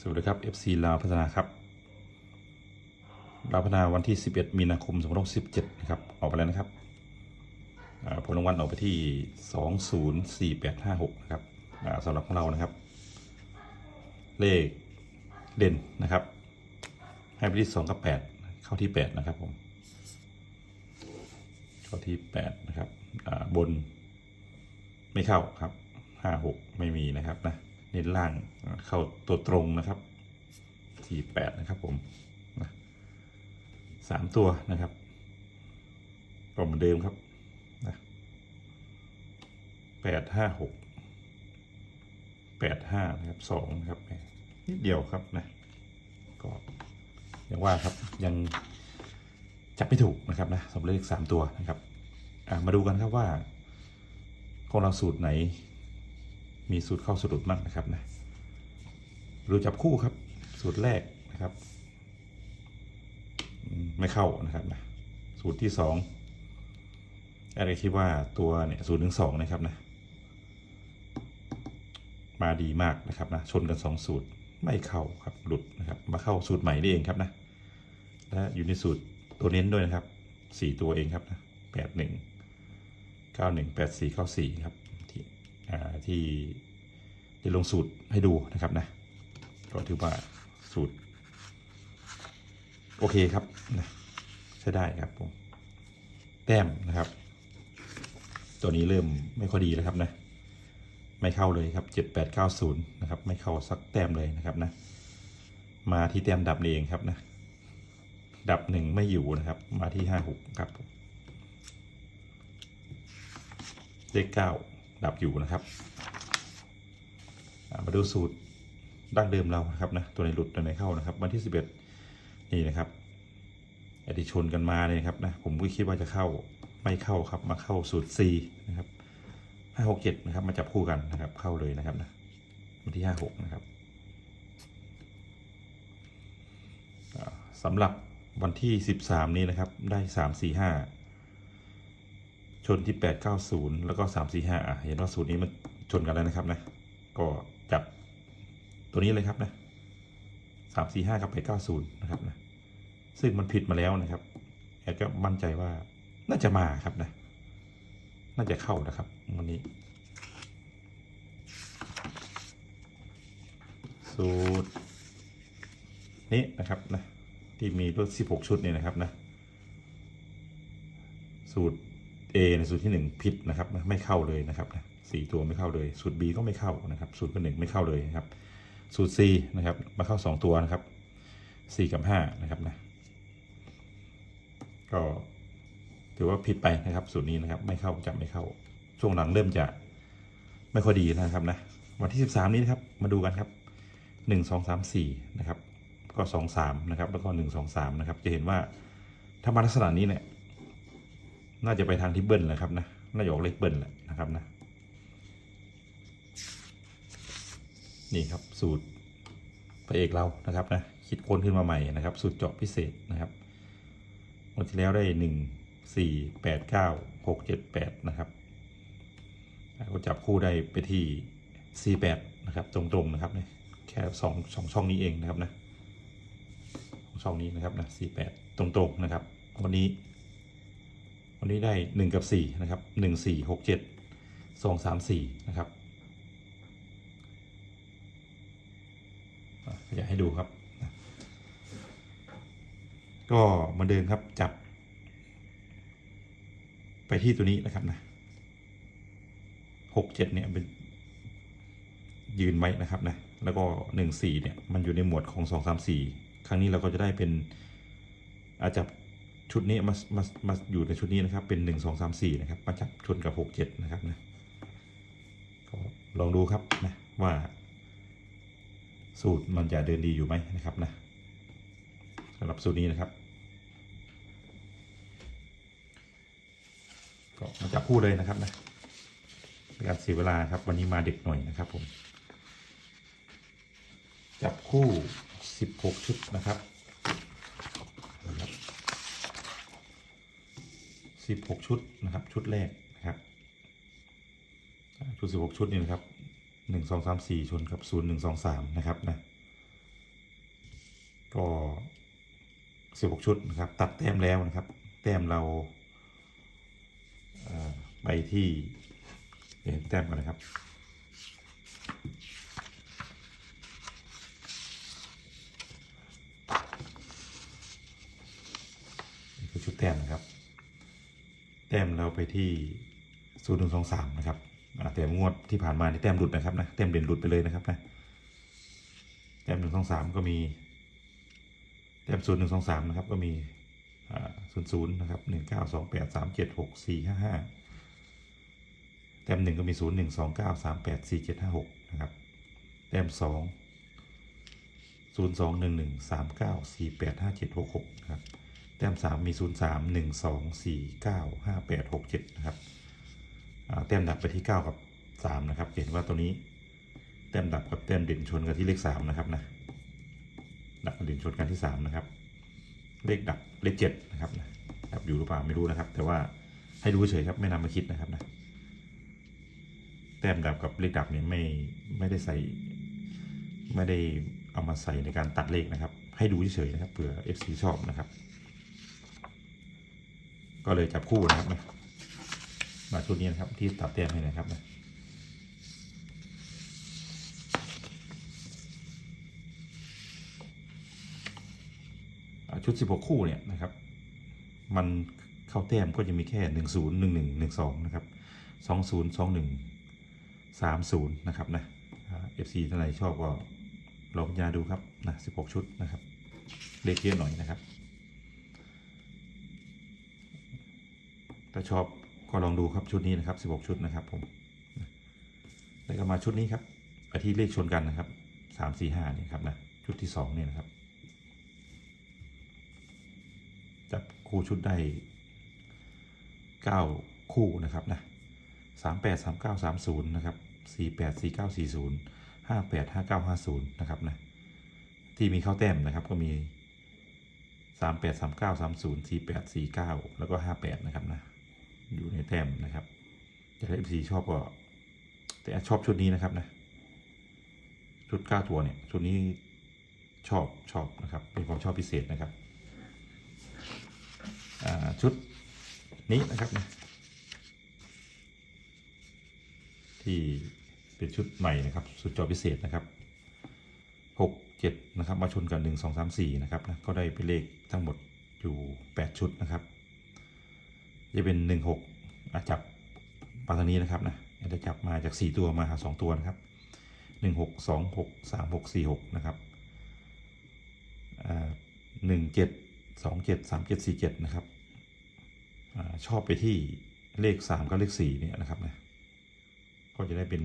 สวัสดีครับ FC ลาวพัฒนาครับลาวพัฒนาวันที่ 11 มีนาคม2517นะครับ ออกไปแล้วนะครับผลรางวัลออกไปที่ 204856 นะครับสำหรับของเรานะครับ เลขเด่นนะครับ ให้ไปที่ 2 กับ 8 เข้าที่ 8 นะครับผมเข้าที่ 8 นะครับบนไม่เข้าครับห้าหกไม่มีนะครับนะ เน้นล่างเข้าตัวตรงนะครับสี่แปดนะครับผมสามตัวนะครับก็เหมือนเดิมครับนะแปดห้าหกแปดห้านะครับสองนะครับนิดเดียวครับนะก็ยังว่าครับยังจับไม่ถูกนะครับนะสำหรับเลขสามตัวนะครับมาดูกันครับว่าของเราสูตรไหน มีสูตรเข้าสูตรหลุดบ้างนะครับนะดูจับคู่ครับ สูตรแรกนะครับ ไม่เข้านะครับนะสูตรที่สองอะไรคิดว่าตัวเนี่ยสูตรหนึ่งสองนะครับนะมาดีมากนะครับนะชนกันสองสูตรไม่เข้าครับหลุดนะครับมาเข้าสูตรใหม่นี่เองครับนะและอยู่ในสูตรตัวเน้นด้วยนะครับสี่ตัวเองครับนะแปดหนึ่งเก้าหนึ่งแปดสี่เก้าสี่ครับ ที่จะลงสูตรให้ดูนะครับนะก็ถือว่าสูตร โอเคครับนะใช้ได้ครับผมแต้มนะครับ ตัวนี้เริ่มไม่ค่อยดีแล้วครับนะไม่เข้าเลยครับเจ็ดแปดเก้าศูนย์นะครับ ไม่เข้าสักแต้มเลยนะครับนะ มาที่แต้มดับนี่เองครับนะ ดับหนึ่งไม่อยู่นะครับ มาที่ห้าหกครับเลขเก้า ดับอยู่นะครับ มาดูสูตรดั้งเดิมเรานะครับนะตัวไหนหลุดตัวไหนเข้านะครับ วันที่ 11 นี่นะครับอที่ชนกันมาเนี่ยครับนะผมก็คิดว่าจะเข้าไม่เข้าครับมาเข้าสูตร C นะครับห้าหกเจ็ดนะครับมาจับคู่กันนะครับ เข้าเลยนะครับนะวันที่ห้าหกนะครับสำหรับวันที่ 13 นี้นะครับได้ 3 4 5 ชนที่ 890 แล้วก็ 345อะเห็นว่าสูตรนี้มันชนกันแล้วนะครับนะก็จับตัวนี้เลยครับนะ345 กับ 890 นะครับนะซึ่งมันผิดมาแล้วนะครับแอดก็มั่นใจว่าน่าจะมาครับนะ น่าจะเข้านะครับวันนี้ สูตร นี้นะครับนะที่มีรถ16 ชุดเนี่ยนะครับนะ สูตร A ในสูตรที่ 1 ผิดนะครับไม่เข้าเลยนะครับนะสี่ตัวไม่เข้าเลย สูตร B ก็ไม่เข้านะครับสูตรเป็นหนึ่งไม่เข้าเลยนะครับ สูตร C นะครับมาเข้า 2 ตัวนะครับ 4 กับ 5 นะครับนะก็ถือว่าผิดไปนะครับ สูตรนี้นะครับ ไม่เข้าจะไม่เข้า ช่วงหลังเริ่มจะไม่ค่อยดีนะครับนะวันที่ 13 นี้นะครับมาดูกันครับ 1 2 3 4 นะครับ ก็ 2 3 นะครับ แล้วก็ 1 2 3 นะครับ จะเห็นว่าถ้ามาลักษณะนี้เนี่ย น่าจะไปทางที่เบิ้ลแหละครับนะ น่าจะออกเลขเบิ้ลแหละนะครับนะ นี่ครับสูตรพระเอกเรานะครับนะ คิดค้นขึ้นมาใหม่นะครับ สูตรเจาะพิเศษนะครับวันที่แล้วได้หนึ่งสี่แปดเก้าหกเจ็ดแปดนะครับก็จับคู่ได้ไปที่สี่แปดนะครับ ตรงๆนะครับเนี่ยแค่สองสองช่องนี้เองนะครับนะช่องนี้นะครับนะสี่แปดตรงๆนะครับ วันนี้ วันนี้ได้หนึ่งกับสี่นะครับหนึ่งสี่หกเจ็ดสองสามสี่นะครับอะอยากให้ดูครับ ก็เหมาเดิมครับจับ ไปที่ตัวนี้นะครับนะหกเจ็ดเนี่ยเป็นยืนไว้นะครับนะแล้วก็หนึ่งสี่เนี่ยมันอยู่ในหมวดของสองสามสี่ครั้งนี้เราก็จะได้เป็นอาจจะ ชุดนี้มามามาอยู่ในชุดนี้นะครับ เป็นหนึ่งสองสามสี่นะครับ มาจับชนกับหกเจ็ดนะครับนะก็ลองดูครับนะว่า สูตรมันจะเดินดีอยู่ไหมนะครับนะสำหรับสูตรนี้นะครับ ก็มาจับคู่เลยนะครับนะเป็นการเสียเวลาครับ วันนี้มาเด็กหน่อยนะครับผม จับคู่สิบหกชุดนะครับ สิบหกชุดนะครับ ชุดแรกนะครับ ชุดสิบหกชุดนี่นะครับหนึ่งสองสามสี่ชนกับศูนย์หนึ่งสองสามนะครับนะก็สิบหกชุดนะครับ ตัดแต้มแล้วนะครับ แต้มเราไปที่เห็นแต้มกันนะครับ นี่คือชุดแต้มนะครับ แต้มเราไปที่ศูนย์หนึ่งสองสามนะครับอ่าแต่งวดที่ผ่านมานี่แต้มหลุดนะครับนะแต้มเด่นหลุดไปเลยนะครับนะแต้มหนึ่งสองสามก็มีแต้มศูนย์หนึ่งสองสามนะครับก็มีศูนย์ศูนย์นะครับหนึ่งเก้าสองแปดสามเจ็ดหกสี่ห้าห้าแต้มหนึ่งก็มีศูนย์หนึ่งสองเก้าสามแปดสี่เจ็ดห้าหกนะครับแต้มสองศูนย์สองหนึ่งหนึ่งสามเก้าสี่แปดห้าเจ็ดหกหกนะครับ แต้มสามมีศูนย์สามหนึ่งสองสี่เก้าห้าแปดหกเจ็ดนะครับแต้มดับไปที่เก้ากับสามนะครับ เห็นว่าตัวนี้แต้มดับกับแต้มเด่นชนกันที่เลขสามนะครับนะดับกับเด่นชนกันที่สามนะครับ เลขดับเลขเจ็ดนะครับนะดับอยู่หรือเปล่าไม่รู้นะครับ แต่ว่าให้รู้เฉยครับไม่นำมาคิดนะครับนะแต้มดับกับเลขดับเนี่ยไม่ไม่ได้ใส่ไม่ได้เอามาใส่ในการตัดเลขนะครับ ให้ดูเฉยๆนะครับเผื่อ FC ชอบนะครับ ก็เลยจับคู่นะครับนะมาชุดนี้นะครับที่ตัดแต้มให้นะครับนะชุด 16 คู่เนี่ยนะครับ มันเข้าแต้มก็จะมีแค่ 1 0 1 1 1 2 นะครับ 2 0 2 1 3 0 นะครับนะเอฟซีท่านไหนชอบก็ลองพิจาดูครับนะ16 ชุดนะครับ เลขเยอะหน่อยนะครับ ถ้าชอบก็ลองดูครับชุดนี้นะครับ 16 ชุดนะครับผมแล้วก็มาชุดนี้ครับไปที่เลขชนกันนะครับ 3 4 5เนี่ยครับนะชุดที่2เนี่ยนะครับ จับคู่ชุดได้ 9 คู่นะครับนะ38 39 30นะครับ48 49 40 58 59 50นะครับนะที่มีเข้าแต้มนะครับก็มี38 39 30 48 49 แล้วก็ 58 นะครับนะ อยู่ในแต้มนะครับแต่ถ้า FC ชอบก็ แต่ชอบชุดนี้นะครับนะ ชุด9ตัวเนี่ย ชุดนี้ชอบชอบนะครับ เป็นความชอบพิเศษนะครับชุดนี้นะครับนะที่เป็นชุดใหม่นะครับ สุดจอพิเศษนะครับหกเจ็ดนะครับ มาชนกันหนึ่งสองสามสี่นะครับนะก็ได้เป็นเลขทั้งหมดอยู่แปดชุดนะครับ จะเป็นหนึ่งหกจับปาทนี้นะครับนะจะจับมาจากสี่ตัวมาหาสองตัวนะครับหนึ่งหกสองหกสามหกสี่หกนะครับหนึ่งเจ็ดสองเจ็ดสามเจ็ดสี่เจ็ดนะครับอาชอบไปที่เลขสามกับเลขสี่เนี่ยนะครับนะก็จะได้เป็น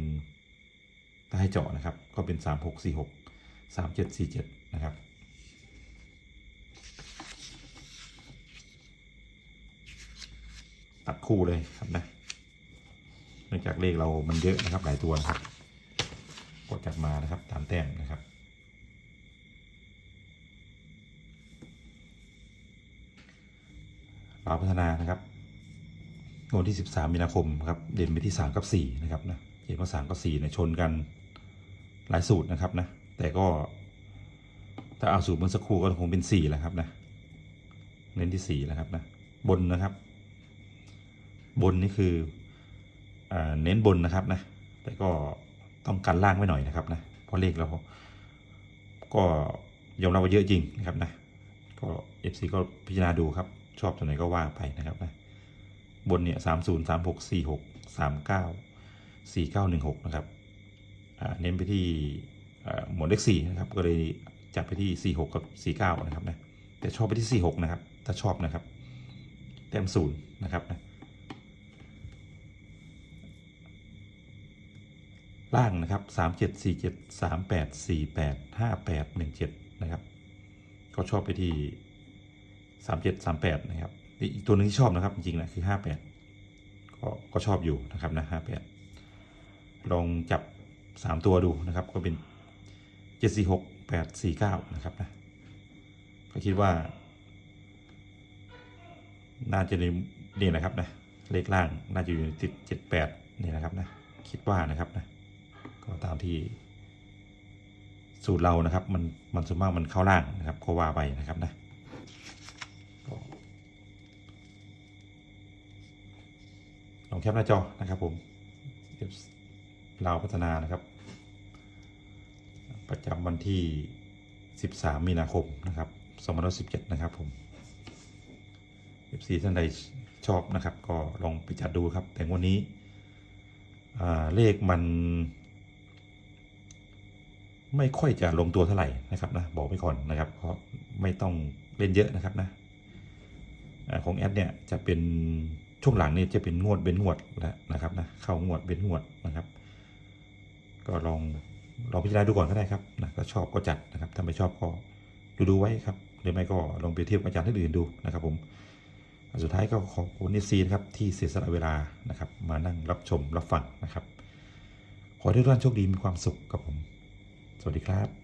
ถ้าให้เจาะนะครับ ก็เป็น3 6 4 6 3 7 4 7นะครับ ตัดคู่เลยครับนะเนื่องจากเลขเรามันเยอะนะครับหลายตัวนะครับ กดจับมานะครับตามแต้มนะครับเราพัฒนานะครับวันที่ 13 มีนาคมครับเด่นไปที่ 3 กับ 4 นะครับนะเห็นว่า3กับ4เนี่ยชนกันหลายสูตรนะครับนะแต่ก็ ถ้าเอาสูตรเมื่อสักครู่ก็คงเป็น4แล้วครับนะเน้นที่4แล้วครับนะบนนะครับ บนนี่คืออเน้นบนนะครับนะ แต่ก็ต้องกันล่างไว้หน่อยนะครับนะ เพราะเลขเราก็ยอมรับว่าเยอะจริงนะครับนะ ก็ FC ก็พิจารณาดูครับ ชอบตัวไหนก็ว่าไปนะครับนะ บนเนี่ยสามศูนย์สามหกสี่หกสามเก้าสี่เก้าหนึ่งหกนะครับเน้นไปที่หมวดเลขสี่นะครับ ก็เลยจับไปที่สี่หกกับสี่เก้านะครับนะ แต่ชอบไปที่สี่หกนะครับ ถ้าชอบนะครับ แต้มศูนย์นะครับนะ ล่างนะครับสามเจ็ดสี่เจ็ดสามแปดสี่แปดห้าแปดหนึ่งเจ็ดนะครับ ก็ชอบไปที่สามเจ็ดสามแปดนะครับ อีกตัวหนึ่งที่ชอบนะครับ จริงๆนะคือห้าแปดก็ก็ชอบอยู่นะครับนะห้าแปดลองจับสามตัวดูนะครับ ก็เป็นเจ็ดสี่หกแปดสี่เก้านะครับนะ ก็คิดว่า น่าจะในนี่นะครับนะ เลขล่างน่าจะอยู่ในติดเจ็ดแปดนี่นะครับนะคิดว่านะครับนะ ก็ตามที่สูตรเรานะครับมันมันส่วนมากมันเข้าล่างนะครับก็ว่าไปนะครับนะลองแคปหน้าจอนะครับผมเราพัฒนานะครับ ประจำวันที่ 13 มีนาคมนะครับ2017นะครับผม FC ท่านใดชอบนะครับ ก็ลองไปจัดดูครับ แต่วันนี้เลขมัน ไม่ค่อยจะลงตัวเท่าไหร่นะครับนะบอกไปก่อนนะครับเพราะไม่ต้องเล่นเยอะนะครับนะของแอดเนี่ยจะเป็นช่วงหลังเนี่ยจะเป็นงวดเป็นงวดแล้วนะครับนะเข้างวดเป็นงวดนะครับ ก็ลองลองพิจารณาดูก่อนก็ได้ครับนะถ้าชอบก็จัดนะครับถ้าไม่ชอบก็ดูดูไว้ครับหรือไม่ก็ลองเปรียบเทียบกับอาจารย์ท่านอื่นดูนะครับ ผมสุดท้ายก็ขอบคุณนิซีนะครับที่เสียสละเวลานะครับ มานั่งรับชมรับฟังนะครับ ขอให้ทุกท่านโชคดีมีความสุขกับผม สวัสดีครับ